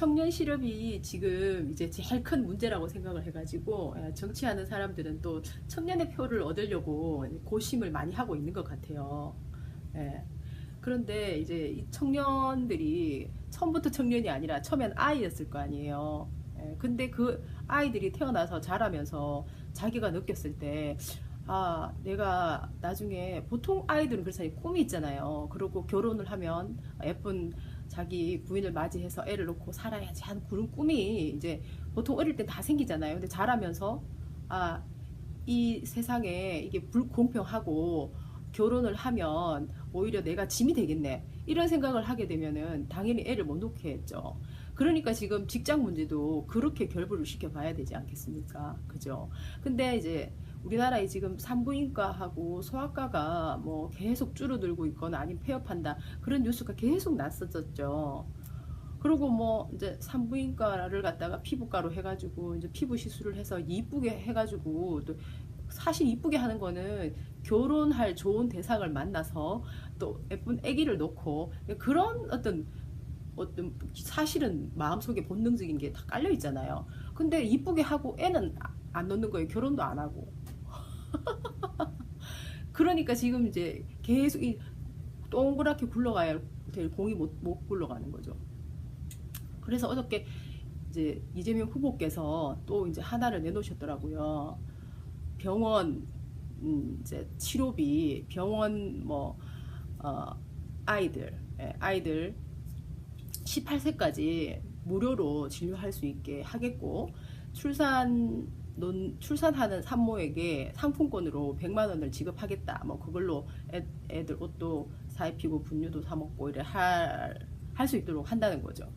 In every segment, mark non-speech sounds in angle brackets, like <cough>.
청년 실업이 지금 이제 제일 큰 문제라고 생각을 해가지고 예, 정치하는 사람들은 또 청년의 표를 얻으려고 고심을 많이 하고 있는 것 같아요. 예. 그런데 이제 이 청년들이 처음부터 청년이 아니라 처음엔 아이였을 거 아니에요. 예. 근데 그 아이들이 태어나서 자라면서 자기가 느꼈을 때 아, 내가 나중에 보통 아이들은 그렇잖아요. 꿈이 있잖아요. 그리고 결혼을 하면 예쁜 자기 부인을 맞이해서 애를 놓고 살아야지 하는 그런 꿈이 이제 보통 어릴 때 다 생기잖아요. 근데 자라면서 아, 이 세상에 이게 불공평하고 결혼을 하면 오히려 내가 짐이 되겠네. 이런 생각을 하게 되면은 당연히 애를 못 놓게 했죠. 그러니까 지금 직장 문제도 그렇게 결부를 시켜봐야 되지 않겠습니까? 그죠? 근데 이제 우리나라에 지금 산부인과하고 소아과가 뭐 계속 줄어들고 있거나 아니면 폐업한다 그런 뉴스가 계속 났었었죠. 그리고 뭐 이제 산부인과를 갖다가 피부과로 해가지고 이제 피부 시술을 해서 이쁘게 해가지고 또 사실 이쁘게 하는 거는 결혼할 좋은 대상을 만나서 또 예쁜 아기를 놓고 그런 어떤 어떤 사실은 마음속에 본능적인 게 다 깔려 있잖아요. 근데 이쁘게 하고 애는 안 놓는 거예요. 결혼도 안 하고. <laughs> 그러니까 지금 이제 계속 이 동그랗게 굴러가야 될 공이 못, 못 굴러가는 거죠. 그래서 어저께 이제 이재명 후보께서 또 이제 하나를 내놓으셨더라고요. 병원 음, 이제 치료비, 병원 뭐 어, 아이들, 예, 아이들 18세까지 무료로 진료할 수 있게 하겠고 출산 논, 출산하는 산모에게 상품권으로 100만 원을 지급하겠다. 뭐 그걸로 애, 애들 옷도 사 입히고 분유도 사 먹고 이래 할할 수 있도록 한다는 거죠.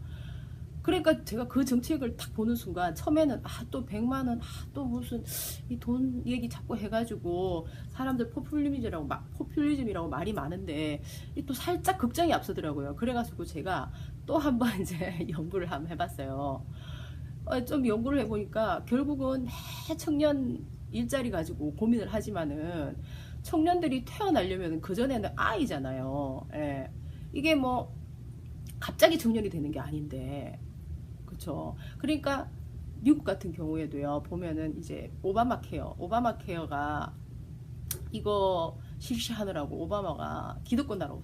그러니까 제가 그 정책을 딱 보는 순간 처음에는 아 또 100만 원, 아 또 무슨 이 돈 얘기 자꾸 해가지고 사람들 포퓰리즘이라고 막 포퓰리즘이라고 말이 많은데 이또 살짝 걱정이 앞서더라고요. 그래가지고 제가 또 한 번 <laughs> 이제 연구를 한번 해봤어요. 어, 좀 연구를 해보니까 결국은 매 청년 일자리 가지고 고민을 하지만은 청년들이 태어나려면 그전에는 아이잖아요. 예. 이게 뭐 갑자기 청년이 되는 게 아닌데 그렇죠. 그러니까 미국 같은 경우에도요 보면은 이제 오바마 케어, 오바마 케어가 이거 실시하느라고 오바마가 기득권 나라고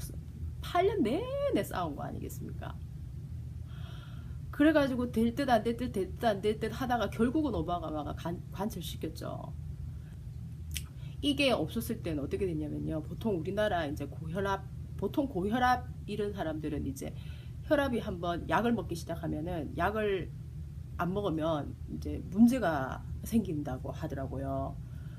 8년 내내 싸운 거 아니겠습니까? 그래가지고 될 듯 안 될 듯 될 듯 안 될 듯 하다가 결국은 오바마가 관, 관철시켰죠. 이게 없었을 때는 어떻게 됐냐면요. 보통 우리나라 이제 고혈압, 보통 고혈압 이런 사람들은 이제 혈압이 한번 약을 먹기 시작하면은 약을 안 먹으면 이제 문제가 생긴다고 하더라고요.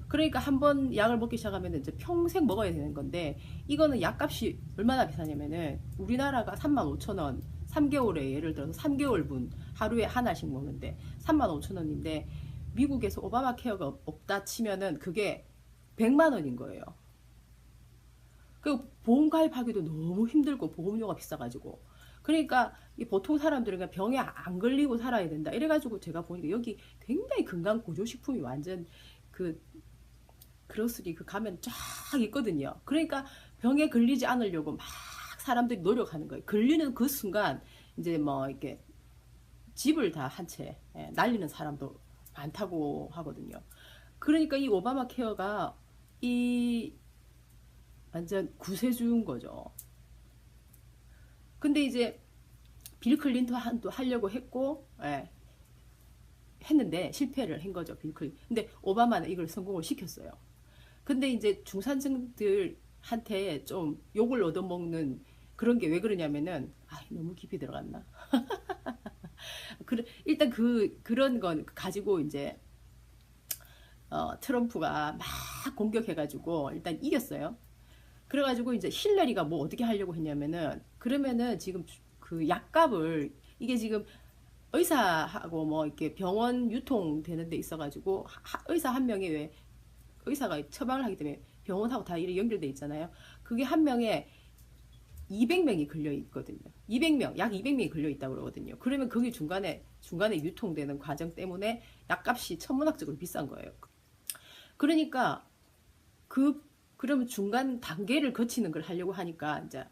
그러니까 한번 약을 먹기 시작하면 이제 평생 먹어야 되는 건데 이거는 약값이 얼마나 비싸냐면은 우리나라가 35,000원 3개월에 예를 들어서 3개월분 하루에 하나씩 먹는데 35,000원인데 미국에서 오바마 케어가 없다 치면은 그게 100만 원인 거예요. 그리고 보험 가입하기도 너무 힘들고 보험료가 비싸가지고 그러니까 보통 사람들은 병에 안 걸리고 살아야 된다 이래가지고 제가 보니까 여기 굉장히 건강 보조식품이 완전 그 그로스리 그 가면 쫙 있거든요. 그러니까 병에 걸리지 않으려고 막 사람들이 노력하는 거예요. 걸리는 그 순간 이제 뭐 이렇게 집을 다 한 채 날리는 사람도 많다고 하거든요. 그러니까 이 오바마 케어가 이 완전 구세주인 거죠. 근데 이제 빌 클린턴도 하려고 했고 예, 했는데 실패를 한 거죠 빌 클린. 근데 오바마는 이걸 성공을 시켰어요. 근데 이제 중산층들한테 좀 욕을 얻어먹는 그런 게 왜 그러냐면은 아 너무 깊이 들어갔나? <laughs> 일단 그 그런 건 가지고 이제 어, 트럼프가 막 공격해가지고 일단 이겼어요. 그래가지고 이제 힐러리가 뭐 어떻게 하려고 했냐면은 그러면은 지금 그 약값을 이게 지금 의사하고 뭐 이렇게 병원 유통되는 데 있어가지고 하, 의사 한 명이 왜 의사가 처방을 하기 때문에 병원하고 다 이렇게 연결돼 있잖아요. 그게 한 명에 200명이 걸려 있거든요. 200명, 약 200명이 걸려 있다고 그러거든요. 그러면 그게 중간에 중간에 유통되는 과정 때문에 약값이 천문학적으로 비싼 거예요. 그러니까 그 그러면 중간 단계를 거치는 걸 하려고 하니까 이제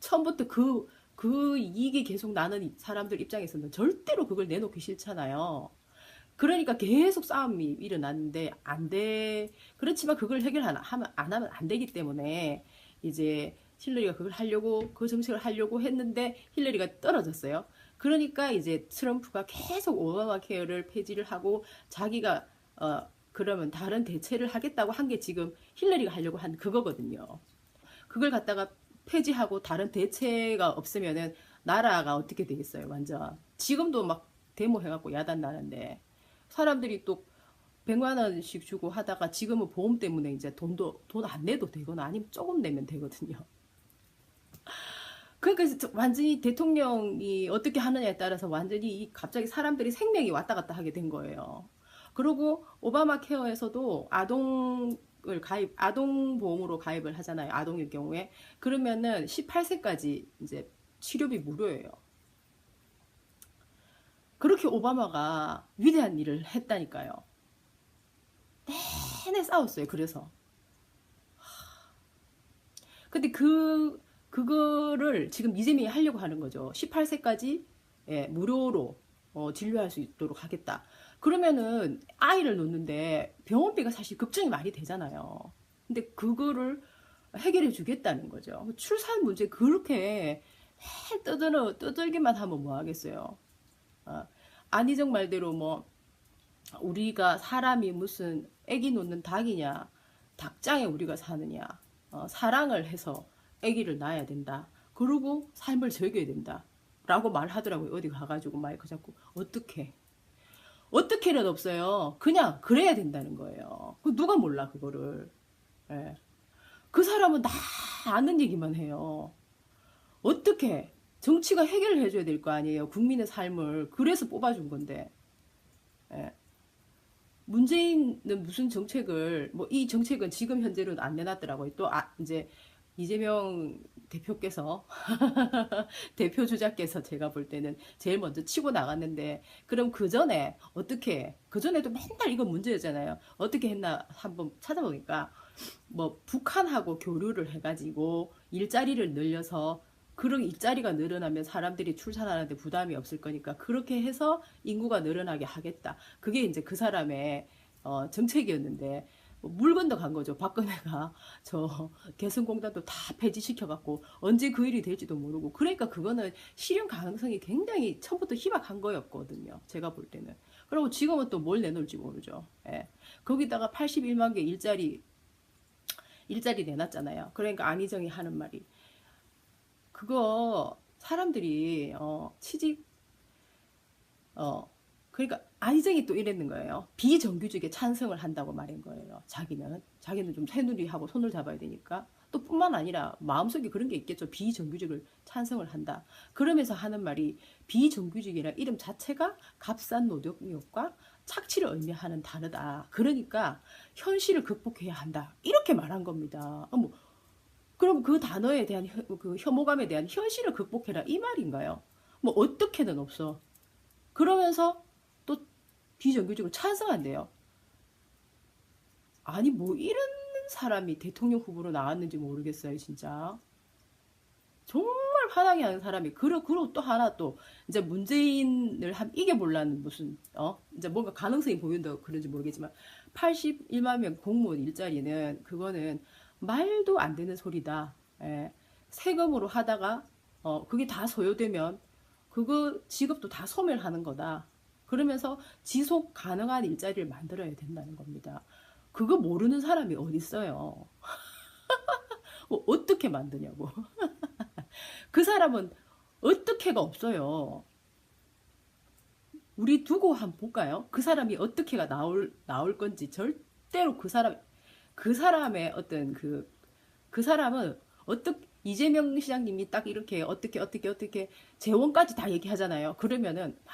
처음부터 그그 이익이 계속 나는 사람들 입장에서는 절대로 그걸 내놓기 싫잖아요. 그러니까 계속 싸움이 일어났는데 안 돼. 그렇지만 그걸 해결 안 하면 안 하면 안 되기 때문에 이제 힐러리가 그걸 하려고 그 정책을 하려고 했는데 힐러리가 떨어졌어요. 그러니까 이제 트럼프가 계속 오바마 케어를 폐지를 하고 자기가 어 그러면 다른 대체를 하겠다고 한 게 지금 힐러리가 하려고 한 그거거든요. 그걸 갖다가 폐지하고 다른 대체가 없으면은 나라가 어떻게 되겠어요, 완전. 지금도 막 데모 해갖고 야단 나는데 사람들이 또 100만 원씩 주고 하다가 지금은 보험 때문에 이제 돈도 돈 안 내도 되거나 아니면 조금 내면 되거든요. 그러니까 완전히 대통령이 어떻게 하느냐에 따라서 완전히 갑자기 사람들이 생명이 왔다 갔다 하게 된 거예요. 그리고 오바마 케어에서도 아동을 가입, 아동 보험으로 가입을 하잖아요. 아동일 경우에. 그러면은 18세까지 이제 치료비 무료예요. 그렇게 오바마가 위대한 일을 했다니까요. 내내 싸웠어요. 그래서. 근데 그 그거를 지금 이재명이 하려고 하는 거죠. 18세까지 예, 무료로 어, 진료할 수 있도록 하겠다. 그러면은 아이를 놓는데 병원비가 사실 걱정이 많이 되잖아요. 근데 그거를 해결해 주겠다는 거죠. 출산 문제 그렇게 떠들어 떠들기만 하면 뭐 하겠어요. 어, 안희정 말대로 뭐 우리가 사람이 무슨 애기 놓는 닭이냐 닭장에 우리가 사느냐 어, 사랑을 해서 아기를 낳아야 된다. 그러고 삶을 즐겨야 된다. 라고 말하더라고요. 어디 가가지고 마이크 잡고. 어떻게? 어떻게는 없어요. 그냥 그래야 된다는 거예요. 그 누가 몰라 그거를. 예. 그 사람은 다 아는 얘기만 해요. 어떻게? 정치가 해결을 해줘야 될 거 아니에요. 국민의 삶을. 그래서 뽑아준 건데. 예. 문재인은 무슨 정책을 뭐 이 정책은 지금 현재로는 안 내놨더라고요. 또 아, 이제 이재명 대표께서 <laughs> 대표 주자께서 제가 볼 때는 제일 먼저 치고 나갔는데 그럼 그 전에 어떻게 그 전에도 맨날 이거 문제였잖아요. 어떻게 했나 한번 찾아보니까 뭐 북한하고 교류를 해가지고 일자리를 늘려서 그런 일자리가 늘어나면 사람들이 출산하는데 부담이 없을 거니까 그렇게 해서 인구가 늘어나게 하겠다. 그게 이제 그 사람의 어, 정책이었는데 뭐 물건도 간 거죠. 박근혜가 <laughs> 저 개성공단도 다 폐지시켜갖고 언제 그 일이 될지도 모르고 그러니까 그거는 실현 가능성이 굉장히 처음부터 희박한 거였거든요. 제가 볼 때는. 그리고 지금은 또 뭘 내놓을지 모르죠. 예. 거기다가 81만 개 일자리 일자리 내놨잖아요. 그러니까 안희정이 하는 말이 그거 사람들이 어, 취직 어 그러니까 안희정이 또 이랬는 거예요. 비정규직에 찬성을 한다고 말인 거예요. 자기는 자기는 좀 새누리하고 손을 잡아야 되니까 또 뿐만 아니라 마음속에 그런 게 있겠죠. 비정규직을 찬성을 한다. 그러면서 하는 말이 비정규직이라 이름 자체가 값싼 노동력과 착취를 의미하는 단어다. 그러니까 현실을 극복해야 한다. 이렇게 말한 겁니다. 어머, 그럼 그 단어에 대한 그 혐오감에 대한 현실을 극복해라 이 말인가요? 뭐 어떻게든 없어. 그러면서 비정규직을 찬성한대요. 아니 뭐 이런 사람이 대통령 후보로 나왔는지 모르겠어요 진짜. 정말 화나게 하는 사람이 그러 그리고 또 하나 또 이제 문재인을 한 이겨보려는 무슨 어 이제 뭔가 가능성이 보인다 그런지 모르겠지만 81만 명 공무원 일자리는 그거는 말도 안 되는 소리다. 예. 세금으로 하다가 어 그게 다 소요되면 그거 직업도 다 소멸하는 거다. 그러면서 지속 가능한 일자리를 만들어야 된다는 겁니다. 그거 모르는 사람이 어디 있어요? <laughs> 뭐 어떻게 만드냐고. <laughs> 그 사람은 어떻게가 없어요. 우리 두고 한번 볼까요? 그 사람이 어떻게가 나올 나올 건지 절대로 그 사람 그 사람의 어떤 그그 사람은 어떻게 이재명 시장님이 딱 이렇게 어떻게 어떻게 어떻게 재원까지 다 얘기하잖아요. 그러면은 아,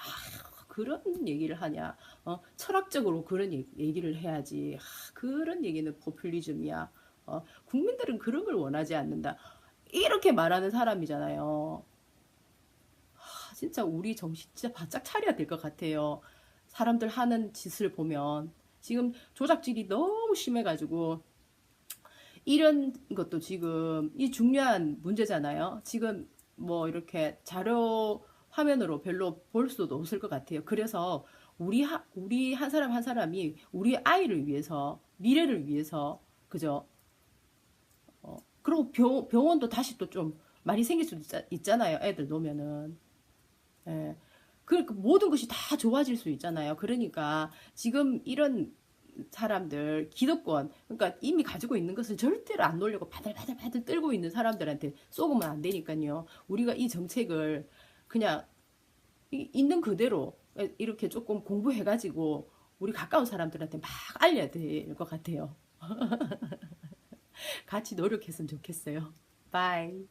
그런 얘기를 하냐? 어, 철학적으로 그런 얘기를 해야지. 하, 그런 얘기는 포퓰리즘이야. 어, 국민들은 그런 걸 원하지 않는다. 이렇게 말하는 사람이잖아요. 하, 진짜 우리 정신 진짜 바짝 차려야 될 것 같아요. 사람들 하는 짓을 보면 지금 조작질이 너무 심해가지고 이런 것도 지금 이 중요한 문제잖아요. 지금 뭐 이렇게 자료 화면으로 별로 볼 수도 없을 것 같아요. 그래서 우리 하, 우리 한 사람 한 사람이 우리 아이를 위해서 미래를 위해서 그죠? 어, 그리고 병, 병원도 다시 또 좀 많이 생길 수도 있자, 있잖아요. 애들 놓으면은. 예. 그러니까 모든 것이 다 좋아질 수 있잖아요. 그러니까 지금 이런 사람들 기득권 그러니까 이미 가지고 있는 것을 절대로 안 놀려고 바들바들바들 떨고 있는 사람들한테 쏘으면 안 되니까요. 우리가 이 정책을 그냥 이- 있는 그대로 이렇게 조금 공부해가지고 우리 가까운 사람들한테 막 알려야 될 것 같아요. <laughs> 같이 노력했으면 좋겠어요. 바이.